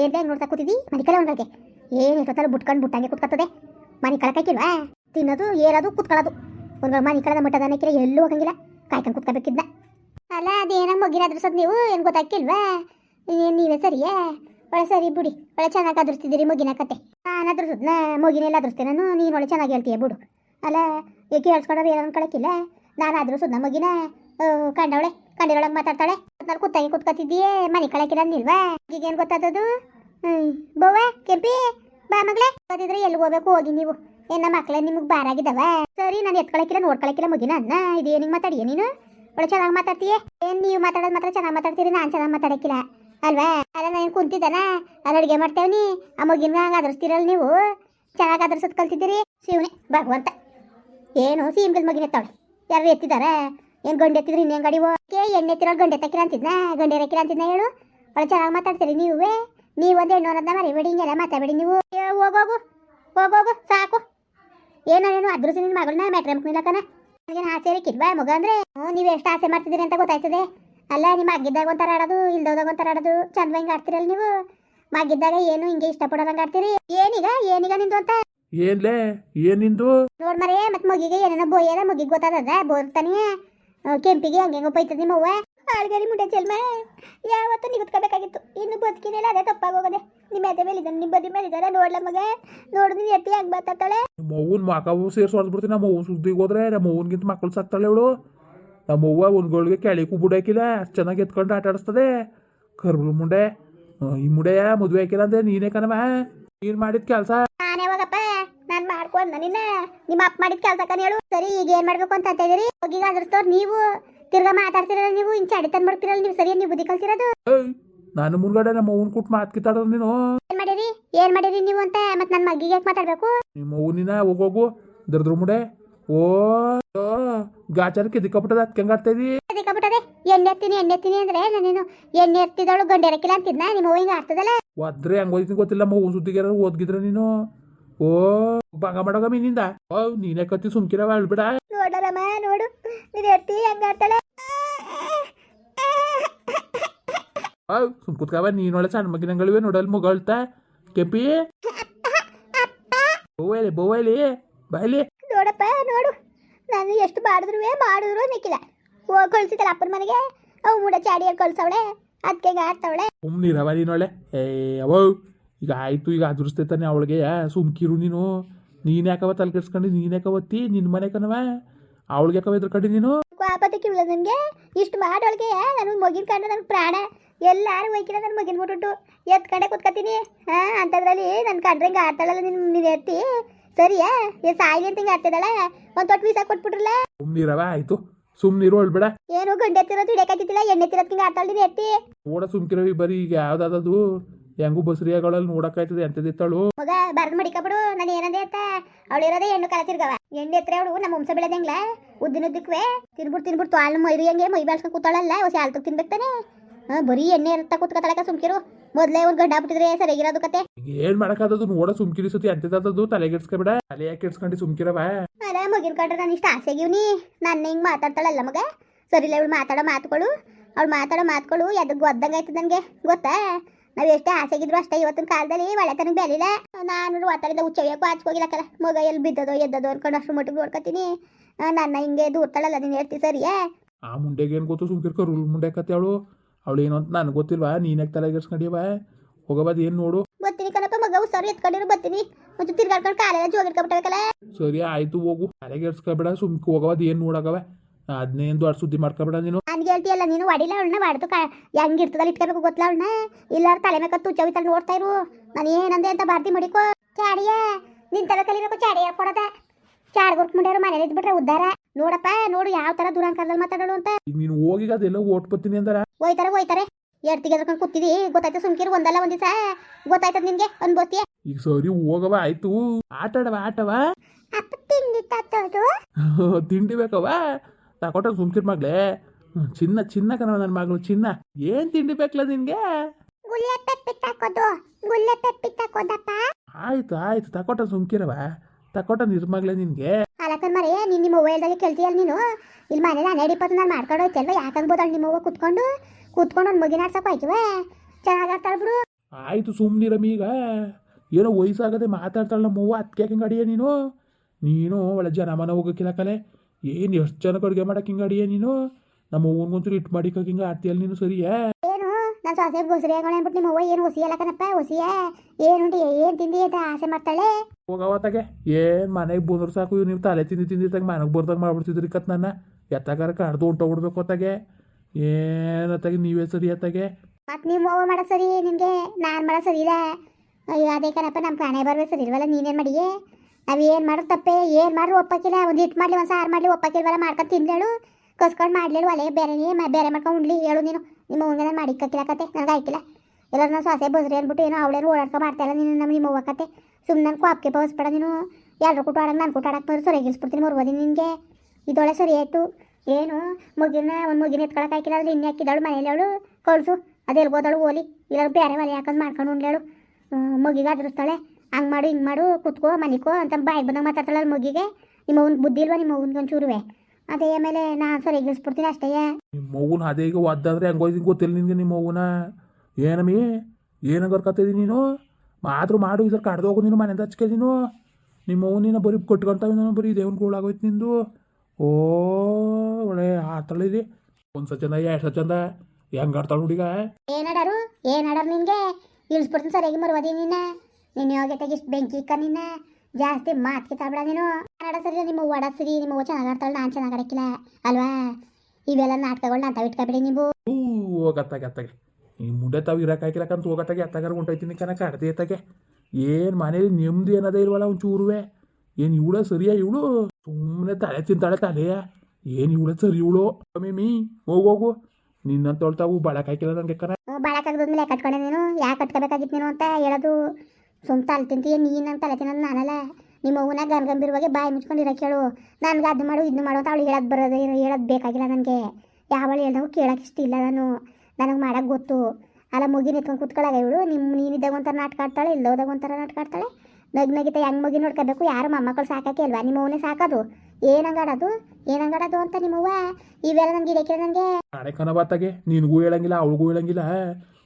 ಏನ್ಲೇ ಹೆಂಗ್ ನೋಡ್ತಾ ಕೂತಿದ್ದಿ? ಮನೆ ಕಡೆ ಒಂದ್ರಕ್ಕೆ ಏನು ಇಷ್ಟೊತ್ತಲ್ಲ ಬುಟ್ಕೊಂಡು ಬುಟ್ಟಂಗೆ ಕುತ್ಕತ್ತದೆ? ಮನೆ ಕಳಕಾಕಿಲ್ವಾ ತಿನ್ನೋದು, ಏರೋದು, ಕುತ್ಕೊಳ್ಳೋದು. ಒಂದು ಮನೆ ಕಳೆದ ಮಟ್ಟದ ಅನ್ನಕ್ಕಿರ ಎಲ್ಲೂ ಹೋಗಂಗಿಲ್ಲ. ಕಾಯ್ಕೊಂಡು ಕುತ್ಕೋಬೇಕಿದ್ನ. ಅಲ್ಲ, ಅದೇನ ಮುಗಿನ ಸದ್ ನೀವು, ಏನು ಗೊತ್ತಾಕಿಲ್ವಾ ಏನು ನೀವೇ ಸರಿಯೇ? ಒಳ್ಳೆ ಸರಿ ಬಿಡಿ. ಒಳ್ಳೆ ಚೆನ್ನಾಗಿ ಅದ್ರಸ್ತಿದ್ದೀರಿ ಮುಗಿನ ಕತೆ. ನಾನು ಅದ್ರಸದ್ನ ಮೊಗಿನೆಲ್ಲ ಅದ್ರಸ್ತೆ ನಾನು? ನೀನು ಒಳ್ಳೆ ಚೆನ್ನಾಗಿ ಹೇಳ್ತೀಯ ಬಿಡು. ಅಲ್ಲ, ಏಕೆ ಹೇಳ್ಸ್ಕೊಂಡ್ರೆ ಏನೋ ಅನ್ಕೊಳಕ್ಕಿಲ್ಲ ನಾನು ಆದ್ರೂ ಸುದ್ನ ಮಗಿನ ಕಂಡವಳೆ, ಕಂಡಿರೊಳಗೆ ಮಾತಾಡ್ತಾಳೆ. ನಾನು ಕುತ್ತಾಗಿ ಕೂತ್ಕೊತಿದ್ದೀಯೇ? ಮನೆ ಕಳಕಿರಂದಿಲ್ವಾ ಈಗ ಏನು ಗೊತ್ತಾದದು ಹ್ಞೂ ಬೋವ ಕೆಂಪಿ, ಬಾ ಮಗಳೇ. ಗೊತ್ತಿದ್ರೆ ಎಲ್ಲಿಗೆ ಹೋಗ್ಬೇಕು? ಹೋಗಿ ನೀವು. ಏನ ಮಕ್ಳೆ ನಿಮಗೆ ಬಾರಾಗಿದ್ದಾವ ಸರಿ, ನಾನು ಎತ್ಕೊಳಕಿಲ್ಲ, ನೋಡ್ಕೊಳಕಿಲ್ಲ ಮುಗಿನ. ಅನ್ನ ಇದೇನಿಗೆ ಮಾತಾಡಿಯ ನೀನು? ಒಳ್ಳೆ ಚೆನ್ನಾಗಿ ಮಾತಾಡ್ತೀಯ? ಏನ್ ನೀವು ಮಾತಾಡೋದು ಮಾತ್ರ ಚೆನ್ನಾಗಿ ಮಾತಾಡ್ತೀರಿ, ನಾನು ಚೆನ್ನಾಗಿ ಮಾತಾಡಕ್ಕಿಲ್ಲ. ಅಲ್ವಾ? ಅಲ್ಲ ನಾನು ಕುಂತಿದ್ದಾನ? ಅಲ್ಲಿ, ಅಡುಗೆ ಮಾಡ್ತೇವನಿ ಆ ಮಗಿನ ಹಂಗೆ ಅದ್ರಸ್ತೀರಲ್ಲ ನೀವು? ಚೆನ್ನಾಗಿ ಅದ್ರಸದ್ ಕಲ್ತಿದ್ದೀರಿ? ಶಿವನೇ ಭಗವಂತ. ಏನು ಸೀಮ್ಗಲ್ ಮಗಿನ ಎತ್ತಾವಳೆ? ಯಾರು ಎತ್ತಿದಾರ? ಏನು ಗಂಡ ಎತ್ತಿದ್ರಿ? ಇನ್ನೇನು ಗಾಡಿ ಓಕೆ ಎಣ್ಣೆ ಎತ್ತಿರೋ ಗಂಡ ಎತ್ತಕ್ಕಿರ ಅಂತಿದ್ನ? ಗಂಡೆ ಎರಕಿರ ಅಂತಿದ್ನ ಹೇಳು? ಒಳ್ಳೆ ಚೆನ್ನಾಗಿ ಮಾತಾಡ್ತೀರಿ ನೀವೇ. ನೀವು ಒಂದು ಹೆಣ್ಣು ಅನ್ನೋದನ್ನ ಮರಿಬೇಡಿ ಹಿಂಗೆಲ್ಲ ಮಾತಾಡಬೇಡಿ ನೀವು. ಹೋಗೋಗು ಹೋಗೋಗು ಸಾಕು. ಏನೋ ಏನು ಅದ್ರ ನಿನ್ನ ಮಗಳನ್ನ ಮ್ಯಾಟ್ರೆ ಮುಕ್ನಿಲ್ಲಕನ ನನಗೇನು ಆಸೆ ಇರಕ್ಕಿಲ್ವಾ ಮಗ ಅಂದ್ರೆ? ನೀವು ಎಷ್ಟು ಆಸೆ ಮಾಡ್ತಿದ್ದೀರಿ ಅಂತ ಗೊತ್ತಾಯ್ತದೆ. ಅಲ್ಲ ನಿಮ್ಮ ಆಗಿದ್ದಾಗ ಒಂಥರ ಆಡೋದು ಇಲ್ದೋದಾಗ ಒಂಥರ ಆಡೋದು ಚಂದ ಹಿಂಗೆ ಆಡ್ತಿರಲ್ಲ ನೀವು? ಮಾಗಿದ್ದಾಗ ಏನು ಹಿಂಗೆ ಇಷ್ಟಪಡೋದಂಗೆ ಆಡ್ತೀರಿ? ಏನೀಗ ಏನೀಗ ನಿಂದು ಅಂತ? ಏನ್ಲೇ ಏನಿಂದು ನೋಡ್ ಮರೆ ಮತ್ ಮಗಿಗೆ ಏನೇನೋ ಬೋಯದ ಮಗಿಗೆ ಗೊತ್ತಾದದ ಬೋರ್ತಾನೆ ಕೆಂಪಿಗೆ ಹಂಗೆ ಬೈತದ ನಿಮ್ಮವ್ವ. ಆಳ್ಗರಿ ಮುಂಡೆ ಚೆಲ್ಮ ಯಾವತ್ತು ನಿಗುತ್ಕೋಬೇಕಾಗಿತ್ತು. ಇನ್ನು ಬದುಕಿನೆಲ್ಲ ಅದೇ ತಪ್ಪಾಗೋಗದೆ. ನಿಮ್ಮ ಎದೆ ಮೇಲಿದ್ದಾನೆ, ನಿಮ್ಮ ಬದಿ ಮೇಲಿದ್ದಾರೆ ನೋಡ್ಲ ಮಗ. ನೋಡು, ನೀನು ಎತ್ತಿ ಹಂಗೆ ಮಾತಾಡ್ತಾಳೆ ನಮ್ಮ ಅವ್ವನ ಮಕವು ಸೇರ್ಸಿ ಹೊಡೆದ್ಬಿಡ್ತೀನಿ. ನಮ್ಮ ಅವ್ವನ ಸುದ್ದಿಗೆ ಹೋದ್ರೆ ನಮ್ಮ ಅವ್ವನಿಗಿಂತ ಮಕ್ಕಳು ಸತ್ತಾಳೆ ಇವಳು. ನಮ್ಮ ಅವ್ವ ಒಂದ್ಗಳಿಗೆ ಕೆಳಗೂ ಬುಡಾಕಿಲ್ಲ ಅಷ್ಟು ಚೆನ್ನಾಗಿ ಎತ್ಕೊಂಡು ಆಟ ಆಡಿಸ್ತದೆ ಕರ್ಬಲ್ ಮುಂಡೆ. ಈ ಮುಂಡೆಯ ಮದುವೆ ಹಾಕಿಲ್ಲ ಅಂದೆ ನೀನೇ ಕಣವ ನೀನು ಮಾಡಿದ ಕೆಲಸ? ನಾನೇ ಹೋಗಪ್ಪ ನಾನು ಮಾಡ್ಕೊಂಡ ನಿನ್ನ ನಿಮ್ಮ ಅಪ್ಪ ಮಾಡಿದ ಕೆಲಸ ಕನ್ ಹೇಳು ಸರಿ ಈಗ ಏನ್ ಮಾಡ್ಬೇಕು ಅಂತ ಅಂತ ಇದೀರಿ ಹೋಗಿ ನೀವು ತಿರ್ಗಾ ಮಾತಾಡ್ತಿರಲ್ಲ ನೀವು? ಇಂಚ ಅಡಿತನ್ ಮಾಡ್ತಿರಲ್ಲ ನೀವು? ಸರಿ ನೀವು ಬುದ್ಧಿ ಕಲ್ತಿರೋದು? ನಾನು ಮುಂದ್ಗಡೆ ನಮ್ಮ ಅವ್ವನ ಕುಟ್ ಮಾತು ಕಿತ್ತಾಡೋದು ನೀನು? ಏನ್ ಮಾಡಿರಿ? ಏನ್ ಮಾಡಿರಿ ನೀವು ಅಂತ ಮತ್ ನನ್ ಮಗ್ಗಿಗೆ ಯಾಕೆ ಮಾತಾಡ್ಬೇಕು? ನಿಮ್ಮ ಅವ್ವನಿನ ಹೋಗೋಗು ದರ್ದ್ರ ಮುಡೆ. ಓ ಗಾಚಾರಕ್ಕೆ ದಿಕ್ಕಬಿಟ್ಟದ ಅದಕ್ಕೆ ಹೆಂಗೆ ಆಡ್ತಾ ಇದೀ? ಎಣ್ಣೆ ಎತ್ತೀನಿ ಎಣ್ಣೆ ಎತ್ತೀನಿ ಅಂದ್ರೆ ನಾನೇನು ಎಣ್ಣೆ ಎತ್ತಿದಳು ಗಂಡ ಎರಕಿಲ್ಲ ಅಂತಿದ್ನ? ನಿಮ್ಮ ಅವ್ವ ಹಿಂಗ ಆಗ್ತದಲ್ಲ ಒದ್ರೆ ಹೆಂಗ್ ಹೋಯ್ತೀನಿ ಗೊತ್ತಿಲ್ಲ ಮಗು ಅವ್ವನ ಸುದ್ದಿಗೆ ಓದ್ಗಿದ್ರೆ ನೀನು ಓ ಬಂಗ ಮಾಡೋಗ ಮೀನಿಂದ ಓ ನೀನೇ ಕತ್ತಿ ಸುಮ್ಕಿರವ ಹೇಳ್ಬಿಡ ನೋಡರಮ್ಮ ನೋಡು ನೀನ್ ಎತ್ತಿ ಹಂಗ ಆಡ್ತಾಳೆ? ಓ ಸುಮ್ ಕುತ್ಕವ ನೀನೊಳೆ ಸಣ್ಣ ಮಗಿನಗಳಿವೆ ನೋಡಲ್ ಮಗಳ್ತ ಕೆಪಿ ಬೋವೈಲಿ ಬೋವೈಲಿ ಬಾಯ್ಲಿ ನೋಡಪ್ಪ ನೋಡು. ನಾನು ಎಷ್ಟು ಮಾಡಿದ್ರು ಮಾಡಿದ್ರು ನಿಕ್ಕಿಲ್ಲ ಹೋಗಿ ಕಳ್ಸಿದ್ದಲ್ಲ ಅಪ್ಪನ ಮನೆಗೆ. ಅವು ಮೂಡ ಚಾಡಿಯಲ್ಲಿ ಕಳ್ಸವಳೆ. ಅದಕ್ಕೆ ಆಡ್ತಾವಳೆ. ಸುಮ್ನಿರವ ನೀನೊಳೆ ಏ ಅವೋ ಈಗ ಆಯ್ತು ಈಗ ಅದುರಿಸ್ತೈತಾನೆ ಅವಳಿಗೆ. ಸುಮ್ಕಿರು ನೀನು. ನೀನ್ ಯಾಕವ ತಲೆ ಕೆಡ್ಸ್ಕೊಂಡು ನೀನ್ ತಿ ಒತ್ತಿ? ನಿನ್ನ ಮನೆ ಕಣವ ಅವಳಿಗೆ ಯಾಕವ ಎದ್ರಕಂಡು ನೀನು? ಪಾಪತಿ ಕಿವಿಳ ನನಗೆ? ಇಷ್ಟು ಮಾಡೋಳಿಗೆ ನನಗೆ ಮಗಿನ ಕಂಡು ನನಗೆ ಪ್ರಾಣ. ಎಲ್ಲಾರು ಒಯ್ಕಿರ ನನ್ನ ಮಗಿನ ಬಿಟ್ಬಿಟ್ಟು ಎತ್ಕೊಂಡೆ ಕುತ್ಕತೀನಿ. ಹಾಂ ಅಂಥದ್ರಲ್ಲಿ ನನ್ನ ಕಂಡ್ರೆ ಹಿಂಗೆ ಆಡ್ತಾಳಲ್ಲ ನಿನ್ನ ನೀನು ಎತ್ತಿ. ಸರಿಯಾ ಎ ಸಾಯಿಲಿ ಅಂತ ಹಿಂಗೆ ಆಡ್ತಿದ್ದಾಳೆ. ಒಂದು ತೊಟ್ಟು ವೀಸಾ ಕೊಟ್ಬಿಟ್ರಲ್ಲ. ಸುಮ್ನಿರವ ಆಯ್ತು. ಸುಮ್ನಿರು ಹೇಳ್ಬೇಡ. ಏನು ಗಂಡೆ ಎತ್ತಿರೋದು ಹಿಡಿಯಕತ್ತಿಲ್ಲ ಎಣ್ಣೆ ಎತ್ತಿರೋದು ಹಿಂಗೆ ಆಡ್ತಾಳೆ ನೀನು ಎತ್ತಿ. ನೋಡ ಸುಮ್ಕಿರವಿ ಬರೀ ಈಗ ಯಾವ್ದಾದದು? ಹೆಂಗು ಬಸ್ರಿಯಾಗಳಲ್ಲಿ ನೋಡಕ್ಕಾಯ್ತದೆ ಎಂತದಿತ್ತಾಳು ಮಗ ಬರ್ದು ಮಡಿಕಬಿಡು ನಾನು ಏನಂದೆ ಅಂತ. ಅವಳು ಇರೋದೇ ಹೆಣ್ಣು ಕಾಲ ತಿರ್ಗವ. ಎಣ್ಣೆ ಎತ್ತರೆ ಅವಳು ನಮ್ಮ ವಂಶ ಬೆಳೆದಂಗ್ಲ. ಉದ್ದಿನ ದಿಕ್ವೆ ತಿನ್ಬಿಟ್ಟು ತಿನ್ಬಿಟ್ಟು ತಾಳು ಮೈರಿ ಹಂಗೆ ಮೈ ಬೆಳ್ಸ್ಕೊಂಡು ಕೂತಾಳಲ್ಲ ಹೊಸ ಆಲ್ತು ತಿನ್ಬೇಕು ತಾನೆ. ಬರೀ ಎಣ್ಣೆ ಇರುತ್ತಾ ಕೂತ್ಕೊತಾಳಕ ಸುಮ್ಕಿರು. ಮೊದಲೇ ಒಂದು ಗಡ್ಡ ಬಿಟ್ಟಿದ್ರೆ ಸರಿಯಾಗಿರೋದು ಕತೆ? ಏನ್ ಮಾಡಕ್ಕಾದದು? ನೋಡ ಸುಮ್ಕಿರಿ ಸತಿ ಎಂತದದು ತಲೆಗೆಡ್ಸ್ಕೊಬೇಡ. ತಲೆ ಯಾಕೆ ಇಡ್ಸ್ಕೊಂಡು ಸುಮ್ಕಿರವ? ಅಲ್ಲ ಮಗಿನ ಕಂಡ್ರೆ ನಾನು ಇಷ್ಟ ಆಸೆ ಆಗಿವ್ನಿ ನನ್ನ ಹಿಂಗ್ ಮಾತಾಡ್ತಾಳಲ್ಲ ಮಗ. ಸರಿಲ್ಲ ಇವಳು ಮಾತಾಡೋ ಮಾತುಗಳು ಅವ್ಳು ಮಾತಾಡೋ ಮಾತುಗಳು ಎದಕ್ಕೆ ಒದ್ದಂಗೆ ಆಯ್ತದ ನನಗೆ? ಗೊತ್ತಾ? ನಾವ್ ಎಷ್ಟೇ ಆಸೆಗಿದ್ರು ಅಷ್ಟೇ ಇವತ್ತಿನ ಕಾಲದಲ್ಲಿ ಒಳ್ಳೆತನಕ್ಕೆ ಬೆಲಿಲ್ಲ ನಾನು ಒತ್ತಡದ ಉಚ್ಚವ್ಯಕ್ಕೂ ಆಚ್ಕೋಗಿಲ್ಲಕ್ಕಲ್ಲ ಮಗ ಎಲ್ಲಿ ಬಿದ್ದದೋ ಎದ್ದದೋ ಅನ್ಕೊಂಡು ಅಷ್ಟು ಮಟ್ಟಿಗೆ ನೋಡ್ಕೊತೀನಿ. ನನ್ನ ಹಿಂಗೆ ದೂರ್ತಾಳಲ್ಲ ನೀನು ಹೇಳ್ತಿ ಸರಿಯೇ? ಆ ಮುಂಡೆಗೆ ಏನ್ ಗೊತ್ತು ಸುಮ್ಕಿರ್ಕ? ರೂಲ್ ಮುಂಡೆ ಕತ್ತೆ ಅವಳು. ಅವಳು ಏನು ಅಂತ ನನಗೆ ಗೊತ್ತಿಲ್ವಾ? ನೀನ್ಯಾಕೆ ತಲೆಗೆಡ್ಸ್ಕೊಂಡಿವ ಹೋಗಬಾದ ಏನು ನೋಡು? ಬರ್ತೀನಿ ಕಣಪ್ಪ ಮಗ ಹುಷಾರು ಎತ್ಕೊಂಡಿರು ಬರ್ತೀನಿ. ಮತ್ತೆ ತಿರ್ಗಾಡ್ಕೊಂಡು ಕಾಲೆಲ್ಲ ಜೋಗಿಡ್ಕೊಬಿಟ್ಟಬೇಕಲ್ಲ ಸರಿ ಆಯ್ತು ಹೋಗು. ತಲೆಗೆಡ್ಸ್ಕೊಬೇಡ ಸುಮ್ಕಿ ಹೋಗಬಾದ ಏನ್ ನೋಡಕವ? ಅದನ್ನೇನು ದೊಡ್ಡ ಸುದ್ದಿ ಮಾಡ್ಕೊಬೇಡ ನೀನು. ನನಗೆ ಹೇಳ್ತಿಯಲ್ಲ ನೀನು ಹೊಡಿಲ್ಲ ಅವಳನ್ನ ಮಾಡ್ತು ಹೆಂಗ್ ಹೆಂಗಿರ್ತದಲ್ಲಿ ಇಟ್ಕೋಬೇಕು ಗೊತ್ತಲ್ಲ ಅವಳನ್ನ? ಇಲ್ಲಾರ ತಲೆ ಮೇಲೆ ಕತ್ತು ಉಚ್ಚವಿತಲ್ಲಿ ನೋಡ್ತಾ ಇರು. ನಾನು ಏನಂದೆ ಅಂತ ಬಾರ್ತಿ ಮಡಿಕೋ. ಚಾಡಿಯ ನಿನ್ ತಲೆ ಕಲಿಬೇಕು ಚಾಡಿ ಕೊಡದ. ಚಾಡ್ ಗುರ್ಕ್ ಮುಂಡೆಯವರು ಮನೇಲಿ ಇದ್ಬಿಟ್ರೆ ಉದ್ದಾರ. ನೋಡಪ್ಪ ನೋಡು ಯಾವ ತರ ದುರಂಕಾರದಲ್ಲಿ ಮಾತಾಡೋಳು ಅಂತ. ನೀನು ಹೋಗಿ ಅದೆಲ್ಲ ಓಟ್ ಬತ್ತೀನಿ ಅಂದಾರ? ಹೋಯ್ತಾರೆ ಹೋಯ್ತಾರೆ. ಎಡ್ತಿಗೆ ಎದ್ಕೊಂಡು ಕೂತಿದಿ? ಗೊತ್ತಾಯ್ತು ಸುಮ್ಕಿರು? ಒಂದಲ್ಲ ಒಂದ್ ದಿವಸ ಗೊತ್ತಾಯ್ತದ ನಿನ್ಗೆ? ಅನ್ಬೋಸ್ತೀಯ ಈಗ ಸರಿ ಹೋಗವ ಆಯ್ತು. ಆಟ ಆಡವ ಆಟವ ಅಪ್ಪ ತಿಂಡಿ ತತ್ತೋದು? ತಿಂಡಿ ಬೇಕವ ತಕೊಟ ಸುಮ್ಕಿರ್ ಮಗ್ಳೆ. ಚಿನ್ನ ಚಿನ್ನ ಕಣವ ನನ್ನ ಮಗಳು ಚಿನ್ನ. ಏನ್ ತಿಂಡಿ ಬೇಕಲ್ಲ ನಿನ್ಗೆ? ಗುಲ್ಲೆ ಪೆಪ್ಪಿ ತಕೋದು ಗುಲ್ಲೆ ಪೆಪ್ಪಿ ತಕೋದಪ್ಪ ಆಯ್ತು ಆಯ್ತು. ತಕೊಟ ಸುಮ್ಕಿರವ ತಕೊಟ ನಿರ್ಮಗ್ಳೆ ನಿನ್ಗೆ? ಅಲಕನ್ ಮರೆ ನೀನು ನಿಮ್ಮ ಮೊಬೈಲ್ದಾಗೆ ಹೇಳ್ದಾಗೆ ಕೇಳ್ತೀಯಲ್ಲ ನೀನು? ಇಲ್ಲಿ ಮನೇಲಿ ಹನ್ನೆರಡು ಇಪ್ಪತ್ತು ನಾನು ಮಾಡ್ಕೊಂಡು ಹೋಯ್ತಲ್ವ? ಯಾಕೆ ನಿಮ್ಮ ಅವ್ವ ಕುತ್ಕೊಂಡು? ಕುತ್ಕೊಂಡು ಒಂದು ಮಗಿನ ಆಡ್ಸಕ್ಕೆ ಹೋಯ್ತಿವೆ ಚೆನ್ನಾಗಿ ಆಡ್ತಾಳೆ ಬಿಡು. ಆಯಿತು ಸುಮ್ಮನಿರಮ್ಮ ಈಗ. ಏನೋ ವಯಸ್ಸಾಗದೆ ಮಾತಾಡ್ತಾಳೆ ನಮ್ಮ ಅವ್ವ ಅದಕ್ಕೆ ಹಿಂಗೆ ಅಡಿಯ ನೀನು? ನೀನು ಒಳ್ಳೆ ಜನ ಮನ ಹೋಗೋಕ್ಕಿಲ್ಲ ಕಲೆ ಏನು ಎಷ್ಟು ಜನಕ್ಕೆ ಅಡುಗೆ ಮಾಡಕ್ಕೆ ಹಿಂಗೆ ಅಡಿಯ ನೀನು? ನಮ್ಮ ಅವ್ವನಿಗಂತೂ ಇಟ್ಟು ಮಾಡಿಕ ಹಿಂಗೆ ಆಡ್ತೀಯಲ್ಲ ನೀನು ಸರಿಯೇ? ಏನು? ನಾನು ಸೊಸೆ ಬೊಸರಿ ಆಗೋಣ ಅಂದ್ಬಿಟ್ಟು ನಿಮ್ಮ ಅವ್ವ ಏನು ಕನಪ್ಪ ಕಣಪ್ಪ ಏನು ಏನುಂಡಿ ಏನು ತಿಂದಿ ಅಂತ ಆಸೆ ಮಾಡ್ತಾಳೆ? ಹೋಗವತ್ತಾಗೆ ಏನು ಮನೆಗೆ ಬಂದ್ರು ಸಾಕು ನೀವು ತಲೆ ತಿಂದು ತಿಂದಿದ್ದಾಗ ಮನೆಗೆ ಬರ್ದಾಗ ಮಾಡ್ಬಿಡ್ತಿದ್ರಿ ಕತ್ ನನ್ನ. ಎತ್ತಾಗಾರ ಕಡ್ದು ಹೊಂಟೋಗ್ಬಿಡ್ಬೇಕು ಅತ್ತಾಗೆ ಏನತ್ತಾಗೆ ನೀವೇ ಸರಿ ಅತ್ತಾಗೆ ಮತ್ತೆ ನಿಮ್ಮ ಅವ್ವ ಮಾಡೋ ಸರಿ ನಿಮಗೆ ನಾನು ಮಾಡೋ ಸರಿ ಇಲ್ಲ. ಅಯ್ಯೋ ಅದೇ ಕಣಪ್ಪ ನಮ್ಮ ಕಾಣೆ ಬರ್ಬೇಕು ಸರಿ ಇಲ್ವಲ್ಲ ನೀನೇನು ಮಾಡಿಯೇ? ನಾವು ಏನು ಮಾಡೋದು ತಪ್ಪೆ? ಏನು ಮಾಡ್ರು ಒಪ್ಪಕ್ಕಿಲ್ಲ ಒಂದು ಹಿಟ್ಟು ಮಾಡಲಿ ಒಂದು ಸಾರು ಮಾಡಲಿ ಒಪ್ಪಕ್ಕಿಲ್ವಲ್ಲ ಮಾಡ್ಕೊಂಡು ತಿಂದಳು ಕಸ್ಕೊಂಡು ಮಾಡಲಿಲ್ಲ ಒಲೆ ಬೇರೆ ಬೇರೆ ಮಾಡ್ಕೊಂಡು ಉಣ್ಲಿ ಹೇಳು ನೀನು. ನಿಮ್ಮ ಮಾಡಿ ಕಕ್ಕಿಲಕತೆ ನನಗೆ ಆಯ್ತಿಲ್ಲ. ಎಲ್ಲರೂ ನಾನು ಸೊಸೆ ಬಸ್ರಿ ಅಂದ್ಬಿಟ್ಟು ಏನೋ ಅವಳೇನು ಓಡಾಡ್ಕೊ ಮಾಡ್ತಾಯಿಲ್ಲ ನೀನು ನಮ್ಮ ನಿಮ್ಮ ಕತೆ. ಸುಮ್ಮನೆ ನಾನು ಕ್ವಾಪ್ಗೆ ಪವಸ್ಬೇಡ ನೀನು. ಎಲ್ಲರೂ ಕೂಟ ಆಡಕ್ಕೆ ನಾನು ಕೂಟ ಆಡಕ್ಕೆ ಸರಿ ಗಿಲ್ಸ್ಬಿಡ್ತೀನಿ ಮರ್ಬೋದು ನಿನಗೆ. ಇದೊಳೆ ಸರಿ ಆಯಿತು. ಏನು, ಮುಗಿನ, ಒಂದು ಮುಗಿನ ಎತ್ಕೊಳಕ್ಕೆ ಹಾಕಿಲ್ಲ ಅಂದ್ರೆ ಇನ್ನೇ ಹಾಕಿದಳು ಮನೇಲಿ ಅವಳು? ಕಳಿಸು. ಅದೆಲ್ಲಿ ಹೋದಳು ಓಲಿ. ಇಲ್ಲ ಬೇರೆ ಒಲೆ ಹಾಕೊಂಡು ಮಾಡ್ಕೊಂಡು ಉಂಡ್ಲೇಳು ಮಗಿಗೆ ಅದ್ರಸ್ತಾಳೆ ಹಂಗೆ ಮಾಡು, ಹಿಂಗೆ ಮಾಡು, ಕುತ್ಕೋ, ಮನಿಕೋ ಅಂತ ಬಾಯಿಗೆ ಬಂದಾಗ ಮಾತಾಡ್ತಾಳೆ ಮಗಿಗೆ. ನಿಮ್ಮ ಅವ್ನ ಬುದ್ಧಿ ಇಲ್ವಾ? ನಿಮ್ಮ ಅವ್ನಿಗೆ ಒಂಚೂರುವೆ ಅದೇ ಮೇಲೆ ನಾನು ಸರಿ ಗಿಳಿಸ್ಬಿಡ್ತೀನಿ ಅಷ್ಟೇ. ನಿಮ್ಮ ಮಗುನ ಅದೇ ಈಗ ಒದ್ದಾದ್ರೆ ಹೆಂಗೋಯ್ತು ಗೊತ್ತಿಲ್ಲ ನಿನಗೆ ನಿಮ್ಮ ಮಗುನ? ಏನಮ್ಮಿ? ಏನಂಗರ್ಕತ್ತಿದಿ ನೀನು? ಮಾತ್ರ ಮಾಡು ಇದ್ರ ಕಡ್ದು ಹೋಗು ನೀನು ಮನೆ ಹಚ್ಕೆ ನೀನು. ನಿಮ್ಮ ಮಗು ನೀನು ಬರೀ ಕಟ್ಕೊಂತಾವ ನಾನು ಬರೀ ದೇವನ ಗೋಳಾಗೋಯ್ತು ನಿಂದು. ಓ ಒಳ್ಳೆ ಆತಳಿದಿ ಒಂದು ಸಚಂದ ಎರಡು ಸಚಂದ ಹೆಂಗೆ ಆಡ್ತಾಳ ಹುಡುಗ ಏನಾಡಾರು ಏನಾಡಾರು ನಿನಗೆ? ಇಳಿಸ್ಬಿಡ್ತೀನಿ ಸರಿಯಾಗಿ ಮರುವದಿ ನಿನ್ನ ನೀನು ಯೋಗ್ಯ ತೆಗಿಸ್ ಬೆಂಕಿ ಇಕ್ಕ ನಿನ್ನ ಜಾಸ್ತಿ ಮಾತಿಗೆ ತಾಳ್ಬೇಡ ನೀನು. ಕನ್ನಡ ಸರಿ ನಿಮ್ಮ ಒಡ ಸರಿ ನಿಮ್ಮ ಚೆನ್ನಾಗಿ ಆಡ್ತಾಳೆ ನಾನು ಚೆನ್ನಾಗಿ ಆಡಕ್ಕಿಲ್ಲ. ಅಲ್ವಾ? ಇವೆಲ್ಲ ನಾಟಕಗಳನ್ನ ಅಂತ ಇಟ್ಕೊಬೇಡಿ ನೀವು. ಹೋಗತ್ತಾಗೆ ಅತ್ತಾಗೆ. ಈ ಮುಂದೆ ತಾವು ಇರೋಕ್ಕಾಗಿಲ್ಲಕ್ಕಂತ ಹೋಗತ್ತಾಗೆ ಅತ್ತಾಗಾರ ಹೊಂಟೋಯ್ತೀನಿ ಕನಕ ಕಡ್ದೆ ಅತ್ತಾಗೆ. ಏನು ಮನೇಲಿ ನೆಮ್ಮದಿ ಅನ್ನೋದೇ ಇಲ್ವಲ್ಲ ಒಂಚೂರುವೆ ಏನು ಇವಳ ಸರಿಯಾ ಇವಳು? ಸುಮ್ಮನೆ ತಲೆ ತಿಂತಾಳೆ ತಲೆಯ ಏನು ಇವಳ ಸರಿ ಇವಳು? ಮೀ ಹೋಗೋಗು ನಿನ್ನಂತ ತೊಳ್ತಾವು ಬಳಕಾಕಿಲ್ಲ ನನಗೆ ಕಣ. ಮೇಲೆ ಕಟ್ಕೊಂಡೆ ನೀನು? ಯಾಕೆ ಕಟ್ಕೋಬೇಕಾಗಿತ್ತು ನೀನು ಅಂತ ಹೇಳೋದು. ಸುಮ್ ತಲೆ ತಿಂತೀಯ ನೀನು ಅಂತ ತಲೆ ತಿನ್ನೋದು ನಾನಲ್ಲ. ನಿಮ್ಮ ಗನ್ ಗಂಭೀರವಾಗಿ ಬಾಯಿ ಮುಚ್ಕೊಂಡು ಇರೋಕೆ ಕೇಳು. ನನಗೆ ಅದು ಮಾಡು ಇದನ್ನು ಮಾಡು ಅಂತ ಅವಳು ಹೇಳೋದು ಬರೋದು ಹೇಳೋದು ಬೇಕಾಗಿಲ್ಲ ನನಗೆ. ಯಾವಳು ಹೇಳ್ದವು ಕೇಳೋಕೆ ಇಷ್ಟ ಇಲ್ಲ ನಾನು. ನನಗೆ ಮಾಡೋಕೆ ಗೊತ್ತು. ಅಲ್ಲ ಮುಗಿ ನಿಂತ್ಕೊಂಡು ಕೂತ್ಕೊಳ್ಳಾಗ ಇವಳು. ನಿಮ್ಮ ನೀನಿದ್ದಾಗ ಒಂಥರ ನಾಟಕ ಆಡ್ತಾಳೆ, ಇಲ್ಲೋದಾಗ ಒಂಥರ ನಾಟಕ ಆಡ್ತಾಳೆ. ನಗ್ ನಗಿತ ಹೆಂಗೆ ಮುಗಿ ನೋಡ್ಕೋಬೇಕು? ಯಾರು ಮೊಮ್ಮಕ್ಕಳು ಸಾಕಕ್ಕೆ ಅಲ್ವಾ? ನಿಮ್ಮ ಅವನೇ ಸಾಕೋದು. ಏನಂಗಾಡೋದು ಏನಂಗಾಡೋದು ಅಂತ ನಿಮ್ಮವ್ವ ಇವೆಲ್ಲ ನನಗೆ ಇಡಕ್ಕೆ ನನಗೆ ನಾಳೆ ಕನಬಾತಾಗೆ ನಿನಗೂ ಹೇಳಂಗಿಲ್ಲ, ಅವಳಿಗೂ ಹೇಳಂಗಿಲ್ಲ.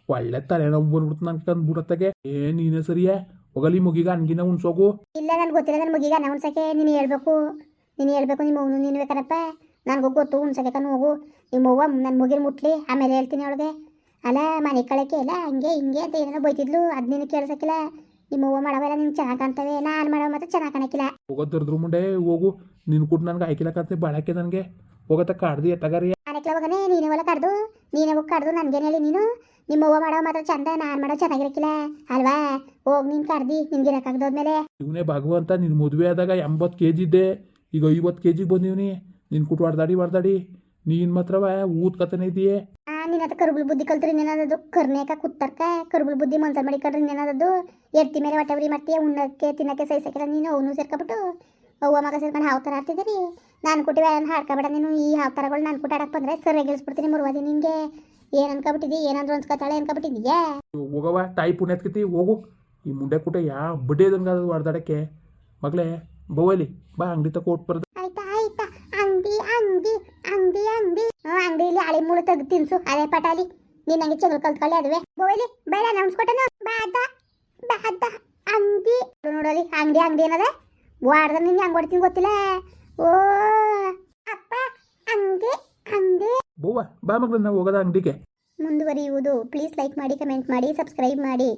ಒಳ್ಳೆ ತಲೆನೋವು ಬಂದ್ಬಿಡ್ತು ನಂಗೆ ಕಂದ್ಬಿಡತ್ತಾಗೆ ಏ ನೀನೇ ಸರಿಯೇ? ಹೋಗಲಿ ಮುಗಿಗ ಅನ್ಗಿನ ಉಣ್ಸೋಗು. ಇಲ್ಲ ನನ್ಗೆ ಗೊತ್ತಿಲ್ಲ ನನ್ನ ಮುಗಿಗ ನಾ ಉಣ್ಸಕ್ಕೆ ನೀನು ಹೇಳ್ಬೇಕು. ನೀನು ಹೇಳ್ಬೇಕು ನಿಮ್ಮ ಅವ್ನು ನೀನು ಬೇಕನಪ್ಪ ನನಗೂ ಗೊತ್ತು ಉಣ್ಸಕ್ಕೆ ಕಣ್ಣು ಹೋಗು. ನಿಮ್ಮ ಅವ್ವ ನನ್ನ ಮುಗಿನ ಮುಟ್ಲಿ ಆಮೇಲೆ ಹೇಳ್ತೀನಿ ಅವಳಿಗೆ. ಅಲ್ಲ ಮನೆ ಕಳಕ್ಕೆ ಇಲ್ಲ ಹಂಗೆ ಹಿಂಗೆ ಅಂತ ಏನೇನೋ ಬೈತಿದ್ಲು ಅದು ನೀನು ಕೇಳ್ಸಕ್ಕಿಲ್ಲ. ನಿಮ್ಮ ಅವ್ವ ಮಾಡವೆಲ್ಲ ನಿಂಗೆ ಚೆನ್ನಾಗಿ ಕಾಣ್ತವೆ ನಾನು ಮಾಡೋ ಮಾತ್ರ ಚೆನ್ನಾಗಿ ಕಾಣಕ್ಕಿಲ್ಲ. ಹೋಗೋದ್ರದ್ರು ಮುಂಡೆ ಹೋಗು. ನಿನ್ ಕೊಟ್ಟು ನನಗೆ ಆಯ್ಕಿಲ್ಲಕಂತೆ ಬಾಳಕ್ಕೆ ನನಗೆ. ಹೋಗತ್ತ ಕಾಡ್ದಿ ಎತ್ತಗಾರಿ. ನಾನೆಕ್ಲ ನೀನು ನೀನೇ ಹೊಲ ಕಡ್ದು ನೀನೇ ಹೋಗಿ ಕಡ್ದು ನನಗೇನು ಹೇಳಿ ನೀನು? ನಿಮ್ಮ ಅವ್ವ ಮಾಡೋ ಮಾತ್ರ ಚಂದ ನಾನು ಮಾಡೋ ಚೆನ್ನಾಗಿರಕ್ಕಿಲ್ಲ ಅಲ್ವಾ? ಹೋಗಿ ನೀನು ಕಡ್ದಿ ನಿನ್ಗೆ ಇರಕ್ಕಾಗ್ದೋದ್ಮೇಲೆ ಇವನೇ ಭಗವಂತ ನಿನ್ನ ಮದುವೆ ಆದಾಗ ಎಂಬತ್ತು ಕೆ ಜಿ ಇದ್ದೆ. ಈಗ ಐವತ್ತು ಕೆ ಜಿಗೆ ಬಂದಿವ್ನಿ. ನಿನ್ನ ಕುಟ್ಟು ಹೊಡ್ದಾಡಿ ಹೊಡ್ದಾಡಿ. ನೀನು ಮಾತ್ರವ ಊದ್ಕತನೇ ಇದೆಯೇ ಆ ಅದು ಕರುಬಲ್ ಬುದ್ಧಿ ಕಲ್ತ್ರಿ ಇನ್ನೇನಾದದು ಕರ್ನೇಕ ಕುತ್ತರ್ಕ ಕರುಬುಲ್ ಬುದ್ಧಿ ಮನ್ಸ ಮಾಡಿ ಇನ್ನೇನಾದದು ಎತ್ತಿ ಮೇಲೆ ಹೊಟ್ಟೆ ಮಾಡ್ತೀಯ ಉಣ್ಣಕ್ಕೆ ತಿನ್ನಕ್ಕೆ ಸಹಿಸಕ್ಕಿಲ್ಲ ನೀನು ಅವನು ಸೇರ್ಕೊಬಿಟ್ಟು. ಅವ್ವ ಮಗ ಸೇರ್ಕೊಂಡು ಹಾವು ಥರ ಆಡ್ತಿದ್ದೀರಿ ನಾನು ಕೊಟ್ಟು ಬೇರೆ ಹಾಡ್ಕೊಬೇಡ ನೀನು ಈ ಹಾವು ಥರಗಳು ನಾನು ಕೊಟ್ಟು ಆಡಕ್ಕೆ ಬಂದರೆ ಸರ್ ಗೆಲ್ಸ್ಬಿಡ್ತೀನಿ ಮುರುವಾದಿ ನಿನಗೆ ಏನು ಅನ್ಕೊಬಿಟ್ಟಿದ್ದಿ ಏನಂದ್ರು ಅನ್ಸ್ಕೊತಾಳೆ ಅನ್ಕೊಬಿಟ್ಟಿದ್ಯಾ ಹೋಗವ ತಾಯಿ ಪುಣ್ಯತ್ಕತಿ ಹೋಗು. ಈ ಮುಂಡೆ ಕುಟ ಯಾ ಬಡ್ಡೆ ಅದು ಹೊಡೆದಾಡಕ್ಕೆ. ಮಗಳೇ ಬೋವಲಿ ಬಾ ಅಂಗಡಿ ತಕ್ಕ ಕೊಟ್ಟು ಬರ್ದ. ಆಯ್ತಾ ಆಯ್ತಾ. ಅಂಗಡಿ ಅಂಗಡಿ ಅಂಗಡಿ ಅಂಗಡಿ. ಹ್ಞೂ ಅಂಗಡಿಲಿ ಹಳೆ ಮುಳು ತೆಗ್ದು ತಿನ್ಸು ಅದೇ ಪಟಾಲಿ. ನೀನು ಹಂಗೆ ಚಂದ್ರ ಕಲ್ತ್ಕೊಳ್ಳಿ ಅದುವೆ. ಬೋವಲಿ ಬೇಡ ನಮ್ಸ್ಕೊಟ್ಟನು ಬಾದ ಬಾದ ಅಂಗಡಿ. ನೋಡಲಿ ಅಂಗಡಿ ಅಂಗಡಿ ಏನದ? ವಾಡ್ದ ನಿನ್ಗೆ ಹಂಗೆ ಹೊಡ್ತೀನಿ ಗೊತ್ತಿಲ್ಲ? ಓ ಅಪ್ಪ ಹಂಗೆ ಹಂಗೆ. ಬವ್ವ ಬಾ ಮಗಳನ್ನ ಹೋಗೋದ ಅಂಗಡಿಗೆ. ಮುಂದುವರಿಯುವುದು. ಪ್ಲೀಸ್ ಲೈಕ್ ಮಾಡಿ ಕಮೆಂಟ್ ಮಾಡಿ ಸಬ್ಸ್ಕ್ರೈಬ್ ಮಾಡಿ.